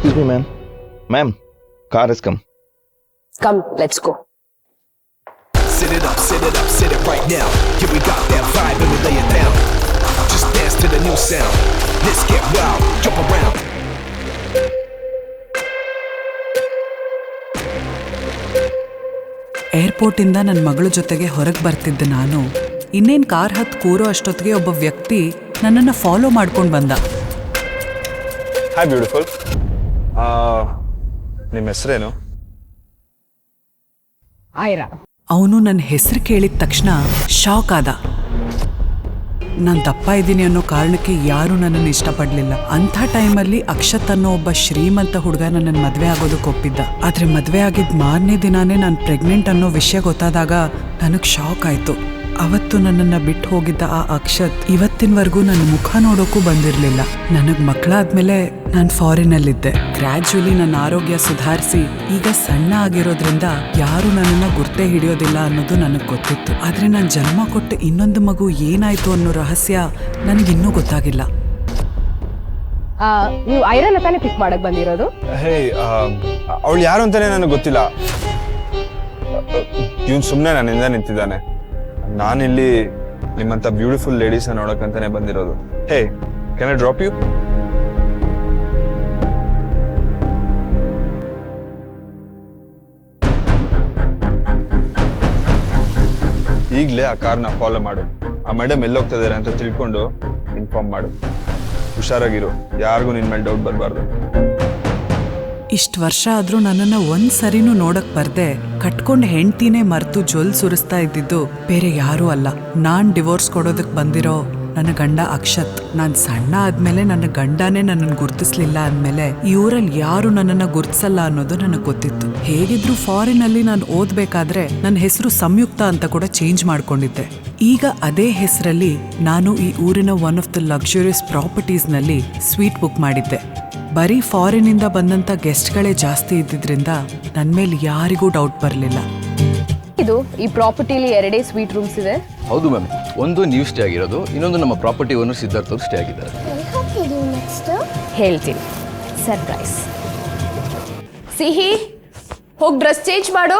Excuse me, ma'am. Ma'am, car has come. Come, let's go. Sit it up, sit it up, sit it right now. Yeah, we got that vibe and we lay it down. Just dance to the new sound. Let's get wild, jump around. ಏರ್ಪೋರ್ಟಿಂದ ನನ್ನ ಮಗಳ ಜೊತೆಗೆ ಹೊರಗೆ ಬರ್ತಿದ್ದೆ ನಾನು ಇನ್ನೇನು car ಹತ್ತು ಕೂರೋ ಅಷ್ಟೊತ್ತಿಗೆ ಒಬ್ಬ ವ್ಯಕ್ತಿ ನನ್ನನ್ನು ಫಾಲೋ ಮಾಡ್ಕೊಂಡು ಬಂದ ಹಾಯ್ ಬ್ಯೂಟಿಫುಲ್ ನಿಮ್ಮ ಹೆಸರೇನು? Ira. ಅವನು ನನ್ನ ಹೆಸರು ಕೇಳಿದ ತಕ್ಷಣ ಶಾಕ್ ಆದ. ನಾನು ದಪ್ಪ ಇದ್ದೀನಿ ಅನ್ನೋ ಕಾರಣಕ್ಕೆ ಯಾರೂ ನನ್ನನ್ನು ಇಷ್ಟಪಡಲಿಲ್ಲ. ಅಂಥ ಟೈಮಲ್ಲಿ ಅಕ್ಷತ್ ಅನ್ನೋ ಒಬ್ಬ ಶ್ರೀಮಂತ ಹುಡುಗ ನನ್ನನ್ನು ಮದುವೆ ಆಗೋದಕ್ಕೆ ಒಪ್ಪಿದ್ದ. ಆದರೆ ಮದುವೆ ಆಗಿದ್ದ ಮಾರನೇ ದಿನಾನೇ ನಾನು ಪ್ರೆಗ್ನೆಂಟ್ ಅನ್ನೋ ವಿಷಯ ಗೊತ್ತಾದಾಗ ನನಗೆ ಶಾಕ್ ಆಯಿತು. ಅವತ್ತು ನನ್ನನ್ನು ಬಿಟ್ಟು ಹೋಗಿದ್ದ ಆ ಅಕ್ಷತ್ ಇವತ್ತಿನವರೆಗೂ ನನ್ನ ಮುಖ ನೋಡೋಕ್ಕೂ ಬಂದಿರಲಿಲ್ಲ. ನನಗೆ ಮಕ್ಕಳಾದ್ಮೇಲೆ ನಾನು ಫಾರಿನಲ್ಲಿದ್ದೆ. ಗ್ರ್ಯಾಜುಲಿ ನನ್ನ ಆರೋಗ್ಯ ಸುಧಾರಿಸಿ ಈಗ ಸಣ್ಣ ಆಗಿರೋದ್ರಿಂದ ಯಾರು ನನ್ನನ್ನು ಗುರ್ತೆ ಹಿಡಿಯೋದಿಲ್ಲ ಅನ್ನೋದು ನನಗೆ ಗೊತ್ತಿತ್ತು. ಆದರೆ ನಾನು ಜನ್ಮ ಕೊಟ್ಟ ಇನ್ನೊಂದು ಮಗು ಏನಾಯ್ತು ಅನ್ನೋ ರಹಸ್ಯ ನನಗಿನ್ನೂ ಗೊತ್ತಾಗಿಲ್ಲ. ಆ, ನೀವು ಐರನ್ ತಾನೇ ಪಿಕ್ ಮಾಡಕ್ ಬಂದಿರೋದು? ಹೇ ಅವಳು ಯಾರು ಅಂತಾನೆ ನನಗೆ ಗೊತ್ತಿಲ್ಲ. ಇವನ್ ಸುಮ್ಮನೆ ನನ್ನಿಂದ ನಿಂತಿದ್ದಾನೆ. ನಾನಿಲ್ಲಿ ನಿಮ್ಮಂತ ಬ್ಯೂಟಿಫುಲ್ ಲೇಡೀಸ್ ನೋಡಕ್ಕಂತಾನೆ ಬಂದಿರೋದು. Hey can I drop you ಈಗಲೇ ಆ ಕಾರ್ನ ಫಾಲೋ ಮಾಡು. ಆ ಮೇಡಮ್ ಎಲ್ಲೋಗ್ತಾ ಇದ್ದಾರೆ ಅಂತ ತಿಳ್ಕೊಂಡು ಇನ್ಫಾರ್ಮ್ ಮಾಡು. ಹುಷಾರಾಗಿರು. ಯಾರಿಗೂ ನಿನ್ ಮೇಲೆ ಡೌಟ್ ಬರಬಾರ್ದು. ಇಷ್ಟು ವರ್ಷ ಆದರೂ ನನ್ನನ್ನು ಒಂದು ಸರಿನೂ ನೋಡಕ್ ಬರ್ದೆ ಕಟ್ಕೊಂಡು ಹೆಂಡ್ತಿನೇ ಮರೆತು ಜೊಲ್ ಸುರಿಸ್ತಾ ಇದ್ದಿದ್ದು ಬೇರೆ ಯಾರೂ ಅಲ್ಲ. ನಾನು ಡಿವೋರ್ಸ್ ಕೊಡೋದಕ್ಕೆ ಬಂದಿರೋ ನನ್ನ ಗಂಡ ಅಕ್ಷತ್. ನಾನು ಸಣ್ಣ ಆದ್ಮೇಲೆ ನನ್ನ ಗಂಡನೇ ನನ್ನನ್ನು ಗುರ್ತಿಸ್ಲಿಲ್ಲ ಅಂದಮೇಲೆ ಈ ಊರಲ್ಲಿ ಯಾರು ನನ್ನನ್ನು ಗುರ್ತಿಸಲ್ಲ ಅನ್ನೋದು ನನಗೆ ಗೊತ್ತಿತ್ತು. ಹೇಗಿದ್ರು ಫಾರಿನಲ್ಲಿ ನಾನು ಓದ್ಬೇಕಾದ್ರೆ ನನ್ನ ಹೆಸರು ಸಂಯುಕ್ತ ಅಂತ ಕೂಡ ಚೇಂಜ್ ಮಾಡ್ಕೊಂಡಿದ್ದೆ. ಈಗ ಅದೇ ಹೆಸರಲ್ಲಿ ನಾನು ಈ ಊರಿನ ಒನ್ ಆಫ್ ದ ಲಕ್ಸುರಿಯಸ್ ಪ್ರಾಪರ್ಟೀಸ್ನಲ್ಲಿ ಸ್ವೀಟ್ ಬುಕ್ ಮಾಡಿದ್ದೆ. ಬರೀ ಫಾರಿನಿಂದ ಬಂದಂಥ ಗೆಸ್ಟ್ಗಳೇ ಜಾಸ್ತಿ ಇದ್ದಿದ್ರಿಂದ ನನ್ನ ಮೇಲೆ ಯಾರಿಗೂ ಡೌಟ್ ಬರಲಿಲ್ಲ. ಇದು ಈ ಪ್ರಾಪರ್ಟಿಲಿ ಎರಡೇ ಸ್ವೀಟ್ ರೂಮ್ಸ್ ಇದೆ. ಹೌದು ಮ್ಯಾಮ್. ಒಂದು ನ್ಯೂ ಸ್ಟೇ ಆಗಿರೋದು ಇನ್ನೊಂದು ನಮ್ಮ ಪ್ರಾಪರ್ಟಿ ಓನರ್ ಸಿದ್ಧಾರ್ಥ ಅವರು ಸ್ಟೇ ಆಗಿದ್ದಾರೆ. ಹೇಳ್ತೀನಿ. ಸರ್ಪ್ರೈಸ್ ಸಿಹಿ ಹೋಗಿ ಡ್ರೆಸ್ ಚೇಂಜ್ ಮಾಡು.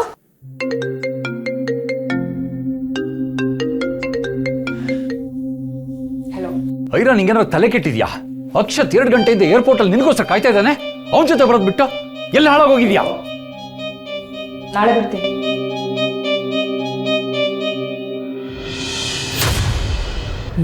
ಐರಾ ನಿಂಗೇನಾದ್ರು ತಲೆ ಕೆಟ್ಟಿದ್ಯಾ? ಅಕ್ಷತ್ ಎರಡು ಗಂಟೆಯಿಂದ ಏರ್ಪೋರ್ಟ್ ಅಲ್ಲಿ ನಿನ್ಗೋಸ್ಕರ ಕಾಯ್ತಾ ಇದ್ದಾನೆ? ಅವನ ಜೊತೆ ಬರೋದು ಬಿಟ್ಟು ಎಲ್ಲ ಹಾಳಾಗೋಗಿದ್ಯಾ? ನಾಳೆ ಬರ್ತೀನಿ.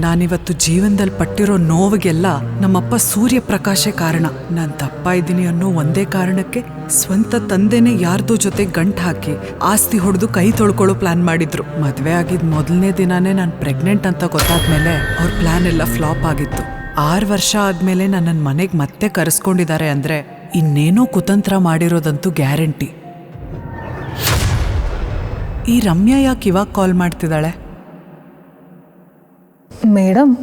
ನಾನಿವತ್ತು ಜೀವನದಲ್ಲಿ ಪಟ್ಟಿರೋ ನೋವಿಗೆಲ್ಲ ನಮ್ಮಪ್ಪ ಸೂರ್ಯಪ್ರಕಾಶೇ ಕಾರಣ. ನಾನು ತಪ್ಪ ಇದ್ದೀನಿ ಅನ್ನೋ ಒಂದೇ ಕಾರಣಕ್ಕೆ ಸ್ವಂತ ತಂದೆನೇ ಯಾರ್ದೋ ಜೊತೆ ಗಂಟ್ ಹಾಕಿ ಆಸ್ತಿ ಹೊಡೆದು ಕೈ ತೊಳ್ಕೊಳ್ಳೋ ಪ್ಲಾನ್ ಮಾಡಿದ್ರು. ಮದುವೆ ಆಗಿದ ಮೊದಲನೇ ದಿನಾನೇ ನಾನು ಪ್ರೆಗ್ನೆಂಟ್ ಅಂತ ಗೊತ್ತಾದ್ಮೇಲೆ ಅವ್ರ ಪ್ಲಾನ್ ಎಲ್ಲ ಫ್ಲಾಪ್ ಆಗಿತ್ತು. ಆರು ವರ್ಷ ಆದ್ಮೇಲೆ ನನ್ನನ್ನು ಮನೆಗೆ ಮತ್ತೆ ಕರೆಸ್ಕೊಂಡಿದ್ದಾರೆ ಅಂದ್ರೆ ಇನ್ನೇನೋ ಕುತಂತ್ರ ಮಾಡಿರೋದಂತೂ ಗ್ಯಾರಂಟಿ. ಈ ರಮ್ಯಾ ಯಾಕೆ ಇವಾಗ ಕಾಲ್ ಮಾಡ್ತಿದ್ದಾಳೆ? Madam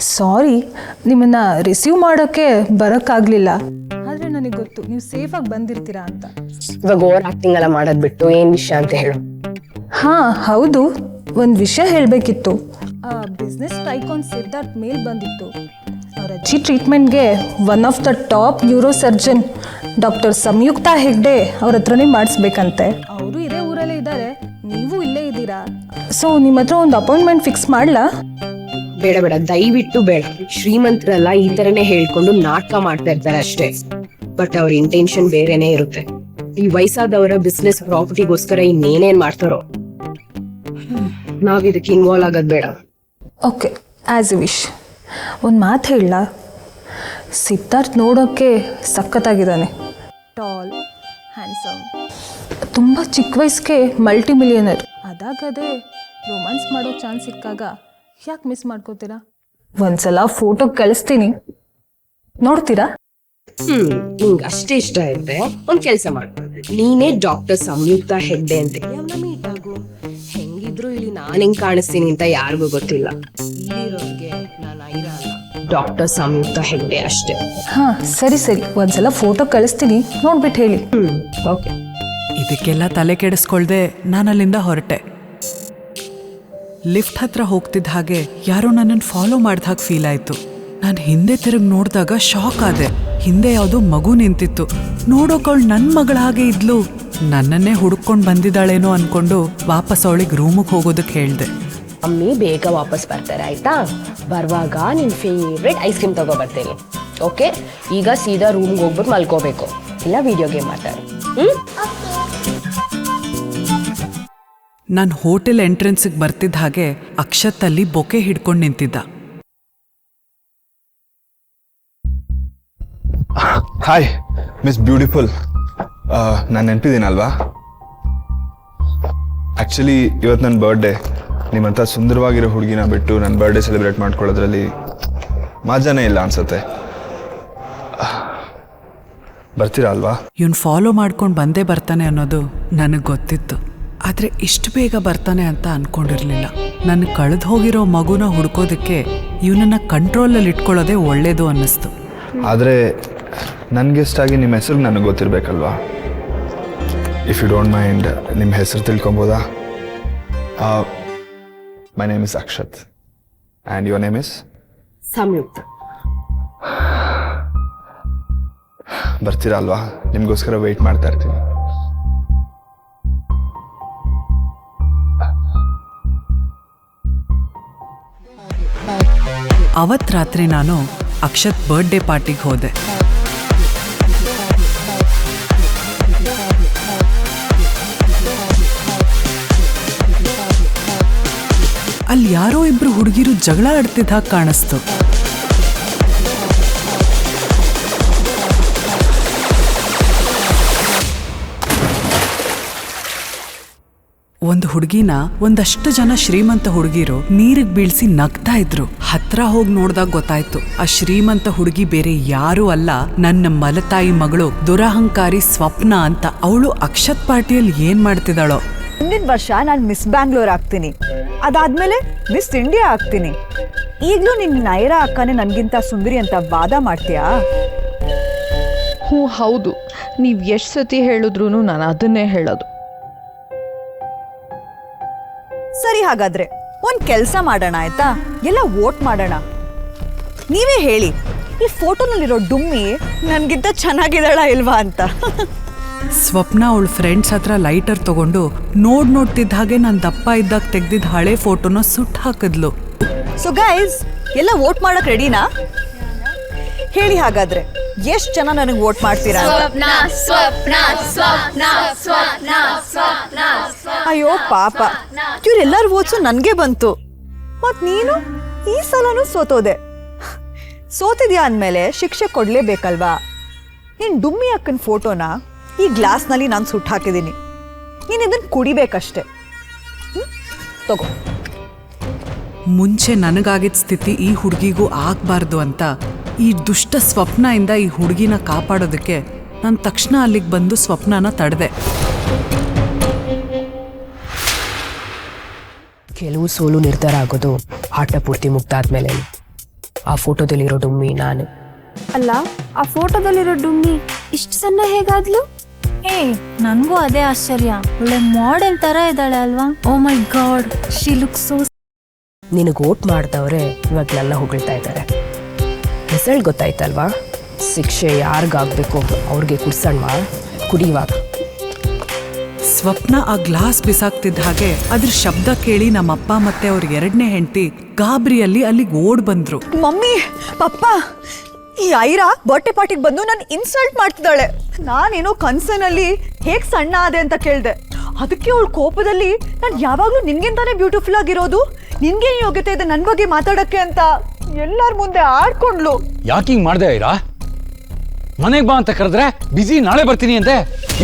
sorry. ನಿಮ್ಮನ್ನ ರಿಸೀವ್ ಮಾಡೋಕೆ ಬರೋಕ್ಕಾಗಲಿಲ್ಲ. ಆದರೆ ನನಗೆ ಗೊತ್ತು ನೀವು ಸೇಫಾಗಿ ಬಂದಿರ್ತೀರಾ ಅಂತ. ಇವಾಗ ಓವರ್ ಆಕ್ಟಿಂಗ್ ಎಲ್ಲ ಮಾಡೋದು ಬಿಟ್ಟು ಏನು ವಿಷಯ ಅಂತ ಹೇಳು. ಹಾಂ ಹೌದು. ಒಂದು ವಿಷಯ ಹೇಳಬೇಕಿತ್ತು. ಆ ಬಿಸ್ನೆಸ್ ಟೈಕಾನ್ ಸಿದ್ಧಾರ್ಥ್ ಮೇಲೆ ಬಂದಿತ್ತು. ಅವ್ರ ಅಜ್ಜಿ ಟ್ರೀಟ್ಮೆಂಟ್ಗೆ one of the top neurosurgeon doctor Samyuktha Hegde ಅವ್ರ ಹತ್ರನೇ ಮಾಡಿಸ್ಬೇಕಂತೆ. ಅವರು ಇದೇ ಊರಲ್ಲೇ ಇದ್ದಾರೆ ನೀವು ಇಲ್ಲೇ ಇದ್ದೀರಾ? ಸೊ ನಿಮ್ಮ ಹತ್ರ ಒಂದು ಅಪಾಯಿಂಟ್ಮೆಂಟ್ ಫಿಕ್ಸ್ ಮಾಡ್ಲಾ? ಬೇಡ ಬೇಡ ದಯವಿಟ್ಟು ಬೇಡ. ಶ್ರೀಮಂತರೆಲ್ಲ ಈ ತರನೇ ಹೇಳ್ಕೊಂಡು ನಾಟಕ ಮಾಡ್ತಾ ಇರ್ತಾರೆ ಅಷ್ಟೇ. ಬಟ್ ಅವ್ರ ಇಂಟೆನ್ಷನ್ ಬೇರೆನೇ ಇರುತ್ತೆ. ಈ ವಯಸ್ಸಾದವರ ಬಿಸ್ನೆಸ್ ಪ್ರಾಪರ್ಟಿಗೋಸ್ಕರ ಇನ್ನೇನೇನ್ ಮಾಡ್ತಾರೋ? ನಾವ್ ಇದಕ್ಕೆ ಇನ್ವಾಲ್ವ್ ಆಗೋದ್ ಬೇಡ. ಓಕೆ ಆಸ್ ಎ ವಿಶ್ ಒಂದು ಮಾತು ಹೇಳ. ಸಿದ್ಧಾರ್ಥ್ ನೋಡೋಕ್ಕೆ ಸಖತ್ತಾಗಿದ್ದಾನೆ. ಟಾಲ್ ಹ್ಯಾಂಡ್ಸಮ್ ತುಂಬ ಚಿಕ್ಕ ವಯಸ್ಸಿಗೆ ಮಲ್ಟಿ ಮಿಲಿಯನರ್ ಅದಾಗದೇ ರೊಮ್ಯಾನ್ಸ್ ಮಾಡೋ ಚಾನ್ಸ್ ಸಿಕ್ಕಾಗ ಯಾಕೆ ಮಿಸ್ ಮಾಡ್ಕೋತೀರಾ? ಒಂದ್ಸಲ ಫೋಟೋ ಕಳಿಸ್ತೀನಿ. ನೋಡ್ತೀರಾ? ಹ್ಮ್ ನಿಂಗ್ ಅಷ್ಟೇ ಇಷ್ಟ ಇದ್ರೆ ಒಂದ್ ಕೆಲಸ ಮಾಡು. ನೀನೇ ಡಾಕ್ಟರ್ ಸಂಯುಕ್ತ ಹೆಗ್ಡೆ ಅಂತ. ಮೀಟ್ ಆಗು? ಹೆಂಗಿದ್ರು ಇಲ್ಲಿ ನಾನು ಹೆಂಗ್ ಕಾಣಿಸ್ತೀನಿ ಅಂತ ಯಾರಿಗೂ ಗೊತ್ತಿಲ್ಲ. ಡಾಕ್ಟರ್ ಸಂಯುಕ್ತ ಹೆಗ್ಡೆ ಅಷ್ಟೇ. ಹಾ ಸರಿ ಸರಿ. ಒಂದ್ಸಲ ಫೋಟೋ ಕಳಿಸ್ತೀನಿ. ನೋಡ್ಬಿಟ್ಟು ಹೇಳಿ. ಹ್ಮ್ ಓಕೆ ಇದಕ್ಕೆಲ್ಲ ತಲೆ ಕೆಡಿಸ್ಕೊಳ್ದೆ ನಾನು ಅಲ್ಲಿಂದ ಹೊರಟೆ. ಲಿಫ್ಟ್ ಹತ್ರ ಹೋಗ್ತಿದ್ದ ಹಾಗೆ ಯಾರೋ ನನ್ನನ್ನು ಫಾಲೋ ಮಾಡ್ದ ಹಾಗೆ ಫೀಲ್ ಆಯಿತು. ನಾನು ಹಿಂದೆ ತಿರುಗಿ ನೋಡಿದಾಗ ಶಾಕ್ ಆದೆ. ಹಿಂದೆ ಯಾವುದೋ ಮಗು ನಿಂತಿತ್ತು. ನೋಡೋಕವಳು ನನ್ನ ಮಗಳ ಹಾಗೆ ಇದ್ಲು. ನನ್ನನ್ನೇ ಹುಡುಕೊಂಡು ಬಂದಿದ್ದಾಳೇನೋ ಅನ್ಕೊಂಡು ವಾಪಸ್ ಅವಳಿಗೆ ರೂಮಿಗೆ ಹೋಗೋದಕ್ಕೆ ಹೇಳ್ದೆ. ಅಮ್ಮಿ ಬೇಗ ವಾಪಸ್ ಬರ್ತಾರೆ ಆಯ್ತಾ? ಬರುವಾಗ ನಿನ್ ಫೇವ್ರೆಟ್ ಐಸ್ ಕ್ರೀಮ್ ತಗೋ ಬರ್ತೇನೆ. ಓಕೆ ಈಗ ಸೀದಾ ರೂಮ್ಗೆ ಹೋಗ್ಬಿಟ್ಟು ಮಲ್ಕೋಬೇಕು. ಇಲ್ಲ ವಿಡಿಯೋ ಗೇಮ್ ಆಡ್ತಾರೆ. ಹ್ಮ್? ನಾನು ಹೋಟೆಲ್ ಎಂಟ್ರೆನ್ಸಿಗೆ ಬರ್ತಿದ್ದ ಹಾಗೆ ಅಕ್ಷತ್ ಅಲ್ಲಿ ಬೊಕೆ ಹಿಡ್ಕೊಂಡು ನಿಂತಿದ್ದ. ಹಾಯ್ ಮಿಸ್ ಬ್ಯೂಟಿಫುಲ್ ನಾನು ನೆನಪಿದ್ದೀನಲ್ವಾ? ಆ್ಯಕ್ಚುಲಿ ಇವತ್ತು ನನ್ನ ಬರ್ಡೇ ನಿಮ್ಮಂಥ ಸುಂದರವಾಗಿರೋ ಹುಡುಗಿನ ಬಿಟ್ಟು ನನ್ನ ಬರ್ಡೇ ಸೆಲೆಬ್ರೇಟ್ ಮಾಡ್ಕೊಳ್ಳೋದ್ರಲ್ಲಿ ಮಜಾನೇ ಇಲ್ಲ ಅನ್ಸುತ್ತೆ. ಬರ್ತೀರಾ ಅಲ್ವಾ? ಇವನ್ ಫಾಲೋ ಮಾಡ್ಕೊಂಡು ಬಂದೇ ಬರ್ತಾನೆ ಅನ್ನೋದು ನನಗೆ ಗೊತ್ತಿತ್ತು. ಆದರೆ ಇಷ್ಟು ಬೇಗ ಬರ್ತಾನೆ ಅಂತ ಅನ್ಕೊಂಡಿರ್ಲಿಲ್ಲ. ನನ್ನ ಕಳೆದು ಹೋಗಿರೋ ಮಗುನ ಹುಡ್ಕೋದಕ್ಕೆ ಇವನನ್ನ ಕಂಟ್ರೋಲಲ್ಲಿ ಇಟ್ಕೊಳ್ಳೋದೇ ಒಳ್ಳೇದು ಅನ್ನಿಸ್ತು. ಆದರೆ ನನಗೆಷ್ಟಾಗಿ ನಿಮ್ಮ ಹೆಸರು ನನಗೆ ಗೊತ್ತಿರಬೇಕಲ್ವಾ? ಇಫ್ ಯು ಡೋಂಟ್ ಮೈಂಡ್ ನಿಮ್ಮ ಹೆಸರು ತಿಳ್ಕೊಬೋದಾ? My name is Akshat and your name is Samyuktha. ಬರ್ತೀರಾ ಅಲ್ವಾ? ನಿಮಗೋಸ್ಕರ ವೆಯ್ಟ್ ಮಾಡ್ತಾ ಇರ್ತೀನಿ. ಅವತ್ ರಾತ್ರಿ ನಾನು ಅಕ್ಷತ್ ಬರ್ಡೇ ಪಾರ್ಟಿಗೆ ಹೋದೆ. ಯಾರೋ ಇಬ್ರು ಹುಡುಗಿರು ಜಗಳ ಆಡ್ತಿದ್ದ ಹಾಗೆ ಕಾಣಿಸ್ತು. ಒಂದು ಹುಡುಗಿನ ಒಂದಷ್ಟು ಜನ ಶ್ರೀಮಂತ ಹುಡುಗಿರು ನೀರಿಗೆ ಬೀಳ್ಸಿ ನಗ್ತಾ ಇದ್ರು. ಹತ್ರ ಹೋಗಿ ನೋಡ್ದಾಗ ಗೊತ್ತಾಯ್ತು, ಆ ಶ್ರೀಮಂತ ಹುಡುಗಿ ಬೇರೆ ಯಾರೂ ಅಲ್ಲ, ನನ್ನ ಮಲತಾಯಿ ಮಗಳು ದುರಹಂಕಾರಿ ಸ್ವಪ್ನ ಅಂತ ಅವಳು ಅಕ್ಷತ್ ಪಾರ್ಟಿಯಲ್ಲಿ ಏನ್ ಮಾಡ್ತಿದ್ದಾಳೋ. ಮುಂದಿನ ವರ್ಷ ನಾನು ಮಿಸ್ ಬ್ಯಾಂಗ್ಳೂರ್ ಆಗ್ತೀನಿ. ಅದಾದ್ಮೇಲೆ ಮಿಸ್ ಇಂಡಿಯಾ ಆಗ್ತೀನಿ. ಈಗಲೂ ನಿನ್ನ ನೈರಾ ಅಕ್ಕನೇ ನನಗಿಂತ ಸುಂದರಿ ಅಂತ ವಾದ ಮಾಡ್ತೀಯಾ? ಹ್ಞೂ ಹೌದು. ನೀವು ಎಷ್ಟು ಸತಿ ಹೇಳಿದ್ರು ನಾನು ಅದನ್ನೇ ಹೇಳೋದು. ಸರಿ ಹಾಗಾದ್ರೆ ಒಂದು ಕೆಲಸ ಮಾಡೋಣ ಆಯ್ತಾ? ಎಲ್ಲ ವೋಟ್ ಮಾಡೋಣ. ನೀವೇ ಹೇಳಿ ಈ ಫೋಟೋನಲ್ಲಿರೋ ಡುಮ್ಮಿ ನನಗಿಂತ ಚೆನ್ನಾಗಿದ್ದಾಳ ಇಲ್ವಾ ಅಂತ. ಸ್ವಪ್ನ ಅವಳ ಫ್ರೆಂಡ್ಸ್ ಹತ್ರ ಲೈಟರ್ ತಗೊಂಡು ನೋಡ್ ನೋಡ್ತಿದ್ದ ಹಾಗೆ ನಾನು ದಪ್ಪ ಇದ್ದಾಗ ತೆಗ್ದಿದ್ದ ಹಳೆ ಫೋಟೋನ ಸುಟ್ಟು ಹಾಕಿದ್ಲು. ಸೊ ಗೈಸ್ ಎಲ್ಲ ವೋಟ್ ಮಾಡಕ್ ರೆಡಿನಾ ಹೇಳಿ ಹಾಗಾದ್ರೆ ಎಷ್ಟು ಜನ ನನಗೆ ವೋಟ್ ಮಾಡ್ತೀರಾ? ಅಯ್ಯೋ ಪಾಪ ಇವ್ರೆಲ್ಲರ ಓದ್ಸು ನನ್ಗೆ ಬಂತು. ಮತ್ ನೀನು? ಈ ಸಲನೂ ಸೋತೋದೆ. ಸೋತಿದ್ಯಾ ಅಂದ್ಮೇಲೆ ಶಿಕ್ಷೆ ಕೊಡ್ಲೇಬೇಕಲ್ವಾ? ನಿನ್ ಡುಮ್ಮಿ ಅಕ್ಕನ ಫೋಟೋನ ಈ ಗ್ಲಾಸ್ನಲ್ಲಿ ನಾನು ಸುಟ್ಟು ಹಾಕಿದ್ದೀನಿ. ನೀನು ಇದನ್ನು ಕುಡಿಬೇಕಷ್ಟೆ? ತಗೋ. ಮುಂಚೆ ನನಗಾಗಿದ್ದ ಸ್ಥಿತಿ ಈ ಹುಡುಗಿಗೂ ಆಗಬಾರ್ದು ಅಂತ ಈ ದುಷ್ಟ ಸ್ವಪ್ನದಿಂದ ಈ ಹುಡುಗಿನ ಕಾಪಾಡೋದಕ್ಕೆ ನಾನು ತಕ್ಷಣ ಅಲ್ಲಿಗೆ ಬಂದು ಸ್ವಪ್ನನ ತಡೆದೆ. ಕೆಲವು ಸೋಲು ನಿರ್ಧಾರ ಆಗೋದು ಆಟ ಪೂರ್ತಿ ಮುಗ್ದಾದ್ಮೇಲೆ. ಆ ಫೋಟೋದಲ್ಲಿರೋ ಡುಮ್ಮಿ ನಾನು. ಅಲ್ಲ ಆ ಫೋಟೋದಲ್ಲಿರೋ ಡುಮ್ಮಿ ಇಷ್ಟು ಸಣ್ಣ ಹೇಗಾದ್ಲು? ಏ ನನಗೂ ಅದೇ ಆಶ್ಚರ್ಯ. ಒಳ್ಳೆ ಮಾಡೆಲ್ ತರ ಇದ್ದಾಳೆ ಅಲ್ವಾ? ಓ my god she look so ನಿನಗೆ ಓಟ್ ಮಾಡ್ದವ್ರೆ ಇವಾಗ ನನ್ನ ಹೊಗಳ್ತಾ ಇದ್ದಾರೆ ರಿಸಲ್ಟ್ ಗೊತ್ತಾಯ್ತಲ್ವಾ? ಶಿಕ್ಷೆ ಯಾರಿಗಾಗಬೇಕು? ಅವ್ರಿಗೆ ಕುಡ್ಸಣ್ವಾ? ಕುಡಿಯುವಾಗ. ಸ್ವಪ್ನ ಆ ಗ್ಲಾಸ್ ಬಿಸಾಕ್ತಿದ್ದ ಹಾಗೆ ಅದ್ರ ಶಬ್ದ ಕೇಳಿ ನಮ್ಮ ಅಪ್ಪ ಮತ್ತೆ ಅವ್ರ ಎರಡನೇ ಹೆಂಡತಿ ಗಾಬರಿಯಲ್ಲಿ ಅಲ್ಲಿಗೆ ಓಡ್ ಬಂದ್ರು. ಮಮ್ಮಿ ಪಪ್ಪ ಈ ಐರಾ ಬರ್ಡೇ ಪಾರ್ಟಿಗೆ ಬಂದು ನಾನು ಇನ್ಸಲ್ಟ್ ಮಾಡ್ತಿದ್ದಾಳೆ. ನಾನೇನೋ ಕನ್ಸನಲ್ಲಿ ಹೇಗ್ ಸಣ್ಣ ಆದೆ ಅಂತ ಕೇಳ್ದೆ. ಅದಕ್ಕೆ ಅವಳ ಕೋಪದಲ್ಲಿ ನಾನ್ ಯಾವಾಗ್ಲೂ ನಿನ್ಗಿಂತಾನೇ ಬ್ಯೂಟಿಫುಲ್ ಆಗಿರೋದು ನಿನ್ಗೆ ಯೋಗ್ಯತೆ ಇದೆ ನನ್ನ ಬಗ್ಗೆ ಮಾತಾಡಕ್ಕೆ ಅಂತ ಎಲ್ಲರ ಮುಂದೆ ಆಡ್ಕೊಂಡ್ಲು. ಯಾಕೆ ಹಿಂಗ್ ಮಾಡ್ದೆ ಐರಾ? ಮನೆಗೆ ಬಾ ಅಂತ ಕರೆದ್ರೆ ಬಿಸಿ ನಾಳೆ ಬರ್ತೀನಿ ಅಂತೆ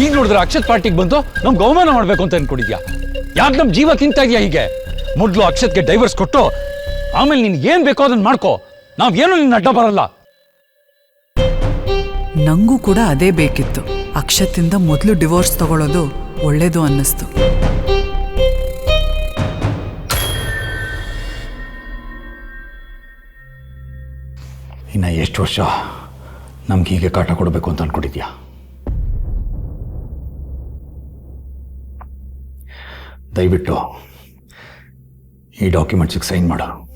ಈಗ ನೋಡಿದ್ರೆ ಅಕ್ಷತ್ ಪಾರ್ಟಿಗೆ ಬಂತು ನಮ್ಗೆ ಗೌಮಾನ ಮಾಡ್ಬೇಕು ಅಂತ ಅನ್ಕೊಂಡಿದ್ಯಾ? ಯಾಕೆ ನಮ್ ಜೀವ ತಿಂತಾ ಇದೆಯಾ ಹೀಗೆ? ಮೊದ್ಲು ಅಕ್ಷತ್ಗೆ ಡೈವರ್ಸ್ ಕೊಟ್ಟು, ಆಮೇಲೆ ನಿನ್ಗೆ ಏನ್ ಬೇಕೋ ಅದನ್ನ ಮಾಡ್ಕೋ. ನಾವ್ ಏನು ನಿನ್ನ ಅಡ್ಡ ಬರಲ್ಲ. ನಂಗೂ ಕೂಡ ಅದೇ ಬೇಕಿತ್ತು. ಅಕ್ಷತಿಂದ ಮೊದಲು ಡಿವೋರ್ಸ್ ತಗೊಳ್ಳೋದು ಒಳ್ಳೇದು ಅನ್ನಿಸ್ತು. ಇನ್ನ ಎಷ್ಟು ವರ್ಷ ನಮ್ಗೆ ಹೀಗೆ ಕಾಟ ಕೊಡಬೇಕು ಅಂತ ಅನ್ಕೊಂಡಿದ್ಯಾ? ದಯವಿಟ್ಟು ಈ ಡಾಕ್ಯುಮೆಂಟ್ಸಿಗೆ ಸೈನ್ ಮಾಡು.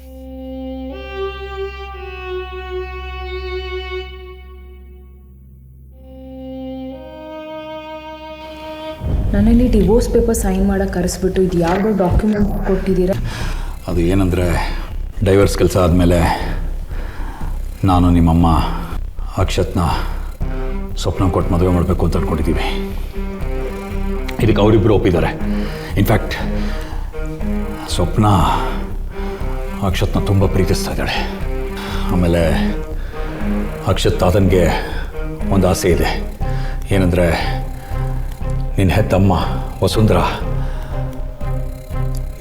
ನನ್ನಲ್ಲಿ ಡಿವೋರ್ಸ್ ಪೇಪರ್ ಸೈನ್ ಮಾಡೋ ಕರೆಸ್ಬಿಟ್ಟು ಇದು ಯಾವುದೋ ಡಾಕ್ಯುಮೆಂಟ್ ಕೊಟ್ಟಿದ್ದೀರಾ? ಅದು ಏನಂದರೆ ಡೈವರ್ಸ್ ಕೆಲಸ ಆದಮೇಲೆ ನಾನು ನಿಮ್ಮಮ್ಮ ಅಕ್ಷತ್ನ ಸ್ವಪ್ನ ಕೊಟ್ಟು ಮದುವೆ ಮಾಡಬೇಕು ಅಂತ ಅಂದ್ಕೊಂಡಿದ್ದೀವಿ ಇದಕ್ಕೆ ಅವರಿಬ್ಬರು ಒಪ್ಪಿದ್ದಾರೆ. ಇನ್ಫ್ಯಾಕ್ಟ್ ಸ್ವಪ್ನ ಅಕ್ಷತ್ನ ತುಂಬ ಪ್ರೀತಿಸ್ತಾ ಇದ್ದಾಳೆ. ಆಮೇಲೆ ಅಕ್ಷತ್ ಆತನಿಗೆ ಒಂದು ಆಸೆ ಇದೆ. ಏನಂದರೆ ನಿನ್ನ ಹೆತ್ತಮ್ಮ ವಸುಂಧರ.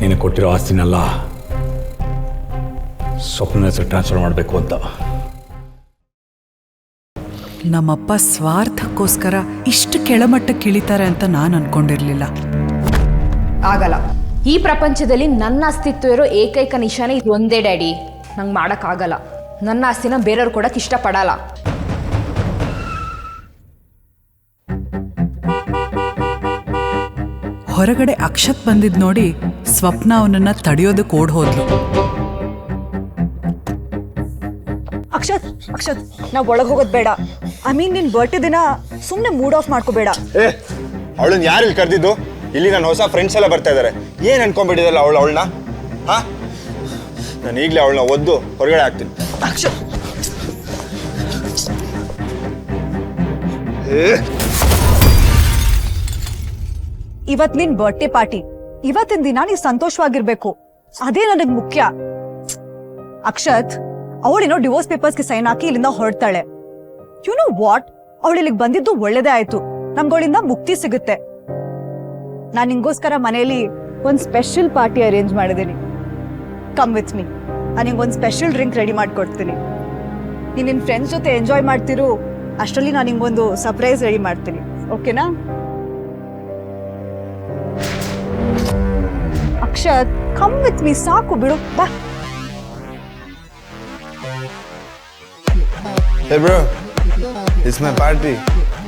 ನೀನು ಕೊಟ್ಟಿರೋ ಆಸ್ತಿನೆಲ್ಲ ಸ್ವಪ್ನ ಹೆಸರು ಟ್ರಾನ್ಸ್ಫರ್ ಮಾಡಬೇಕು ಅಂತ. ನಮ್ಮಪ್ಪ ಸ್ವಾರ್ಥಕ್ಕೋಸ್ಕರ ಇಷ್ಟು ಕೆಳಮಟ್ಟಕ್ಕೆ ಇಳಿತಾರೆ ಅಂತ ನಾನು ಅನ್ಕೊಂಡಿರ್ಲಿಲ್ಲ. ಆಗಲ್ಲ. ಈ ಪ್ರಪಂಚದಲ್ಲಿ ನನ್ನ ಅಸ್ತಿತ್ವ ಇರೋ ಏಕೈಕ ನಿಶಾನೆ ಒಂದೇ ಡ್ಯಾಡಿ. ನಂಗೆ ಮಾಡೋಕ್ಕಾಗಲ್ಲ ನನ್ನ ಆಸ್ತಿನ ಬೇರೆಯವ್ರು ಕೊಡಕ್ಕೆ ಇಷ್ಟಪಡಲ್ಲ. ಹೊರಗಡೆ ಅಕ್ಷತ್ ಬಂದಿದ್ ನೋಡಿ ಸ್ವಪ್ನ ಅವನನ್ನ ತಡೆಯೋದಕ್ಕೆ ಓಡ್ ಹೋದ್ಲು. ಅಕ್ಷತ್ ಅಕ್ಷತ್ ನಾವು ಒಳಗ್ ಹೋಗೋದು ಬೇಡ. ಐ ಮೀನ್ ನಿನ್ ಬರ್ಟೆ ದಿನ ಸುಮ್ಮನೆ ಮೂಡ್ ಆಫ್ ಮಾಡ್ಕೋಬೇಡ ಏ ಅವಳನ್ನ ಯಾರು ಇಲ್ಲಿ ಕರೆದಿದ್ದು? ಇಲ್ಲಿ ನನ್ನ ಹೊಸ ಫ್ರೆಂಡ್ಸ್ ಎಲ್ಲ ಬರ್ತಾ ಇದ್ದಾರೆ ಏನು ಅನ್ಕೊಂಡ್ಬಿಟ್ಟಿದ್ದಲ್ಲ ಅವಳು ಅವಳನ್ನ? ಹಾ? ನಾನು ಈಗಲೇ ಅವಳನ್ನ ಒದ್ದು ಹೊರಗಡೆ ಹಾಕ್ತೀನಿ. ಅಕ್ಷತ್. ಏ ಇವತ್ ನಿನ್ ಬರ್ಡೇ ಪಾರ್ಟಿ ಇವತ್ತಿನ ದಿನ ನೀ ಸಂತೋಷವಾಗಿರ್ಬೇಕು. ಅದೇ ನನಗ್ ಮುಖ್ಯ. ಅಕ್ಷತ್ ಅವಳೇನೋ ಡಿವೋರ್ಸ್ ಪೇಪರ್ಸ್ಗೆ ಸೈನ್ ಹಾಕಿ ಇಲ್ಲಿಂದ ಹೊರಡ್ತಾಳೆ. ಯು ನೋ ವಾಟ್ ಅವಳು ಇಲ್ಲಿಗೆ ಬಂದಿದ್ದು ಒಳ್ಳೇದೇ ಆಯ್ತು. ನಮ್ಗಳಿಂದ ಮುಕ್ತಿ ಸಿಗುತ್ತೆ. ನಾನ್ ನಿಂಗೋಸ್ಕರ ಮನೆಯಲ್ಲಿ ಒಂದ್ ಸ್ಪೆಷಲ್ ಪಾರ್ಟಿ ಅರೇಂಜ್ ಮಾಡಿದ್ದೀನಿ. ಕಮ್ ವಿತ್ ಮೀ ನಾನು ನಿಂಗೆ ಒಂದು ಸ್ಪೆಷಲ್ ಡ್ರಿಂಕ್ ರೆಡಿ ಮಾಡ್ಕೊಡ್ತೀನಿ. ನೀನ್ ನಿನ್ ಫ್ರೆಂಡ್ಸ್ ಜೊತೆ ಎಂಜಾಯ್ ಮಾಡ್ತಿರು, ಅಷ್ಟರಲ್ಲಿ ನಾನು ನಿಂಗೊಂದು ಸರ್ಪ್ರೈಸ್ ರೆಡಿ ಮಾಡ್ತೀನಿ. ಓಕೆನಾ ಅಕ್ಷತ್ ಕಮ್ ವಿತ್ ಮೀ ಸಾಕು ಬಿಡು ಬಾ Hey bro, it's my party.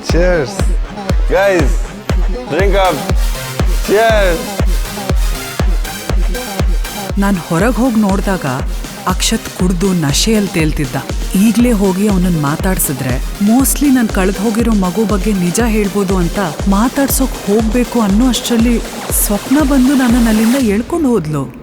Cheers. Guys, drink up. Cheers. ನಾನು ಹೊರಗೆ ಹೋಗಿ ನೋಡಿದಾಗ ಅಕ್ಷತ್ ಕುಡ್ದು ನಶೆಯಲ್ಲಿ ತೇಲ್ತಿದ್ದ ಈಗಲೇ ಹೋಗಿ ಅವನನ್ನ ಮಾತಾಡ್ಸಿದ್ರೆ, ಮೋಸ್ಟ್ಲಿ ನಾನು ಕಳೆದು ಹೋಗಿರೋ ಮಗು ಬಗ್ಗೆ ನಿಜ ಹೇಳ್ಬೋದು ಅಂತ ಮಾತಾಡ್ಸೋಕ್ ಹೋಗ್ಬೇಕು ಅನ್ನೋ ಅಷ್ಟರಲ್ಲಿ ಸ್ವಪ್ನ ಬಂದು ನನ್ನನ್ನು ಅಲ್ಲಿಂದ ಎಳ್ಕೊಂಡು ಹೋದ್ಲು.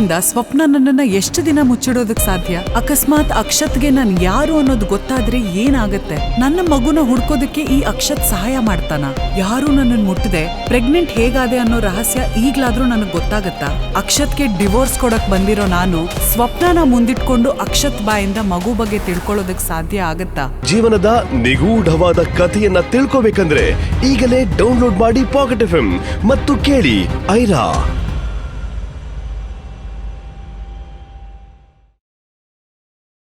ಅಕ್ಷತ್ನಿಂದ ಸ್ವಪ್ನ ನನ್ನನ್ನ ಎಷ್ಟು ದಿನ ಮುಚ್ಚಿಡೋದಕ್ ಸಾಧ್ಯ? ಅಕಸ್ಮಾತ್ ಅಕ್ಷತ್ಗೆ ನಾನು ಯಾರು ಅನ್ನೋದು ಗೊತ್ತಾದ್ರೆ ಏನಾಗತ್ತೆ? ನನ್ನ ಮಗುನ ಹುಡ್ಕೋದಕ್ಕೆ ಈ ಅಕ್ಷತ್ ಸಹಾಯ ಮಾಡ್ತಾನ? ಯಾರು ನನ್ನನ್ನು ಮುಟ್ಟದೆ ಪ್ರೆಗ್ನೆಂಟ್ ಹೇಗಾದೆ ಅನ್ನೋ ರಹಸ್ಯ ಈಗ್ಲಾದ್ರೂ ನನಗೆ ಗೊತ್ತಾಗತ್ತಾ? ಅಕ್ಷತ್ಗೆ ಡಿವೋರ್ಸ್ ಕೊಡಕ್ ಬಂದಿರೋ ನಾನು ಸ್ವಪ್ನನ ಮುಂದಿಟ್ಕೊಂಡು ಅಕ್ಷತ್ ಬಾಯಿಂದ ಮಗು ಬಗ್ಗೆ ತಿಳ್ಕೊಳ್ಳೋದಕ್ ಸಾಧ್ಯ ಆಗತ್ತಾ? ಜೀವನದ ನಿಗೂಢವಾದ ಕಥೆಯನ್ನ ತಿಳ್ಕೋಬೇಕಂದ್ರೆ ಈಗಲೇ ಡೌನ್ಲೋಡ್ ಮಾಡಿ ಪಾಕೆಟ್ ಎಫ್ ಮತ್ತು ಕೇಳಿ ಐರಾ.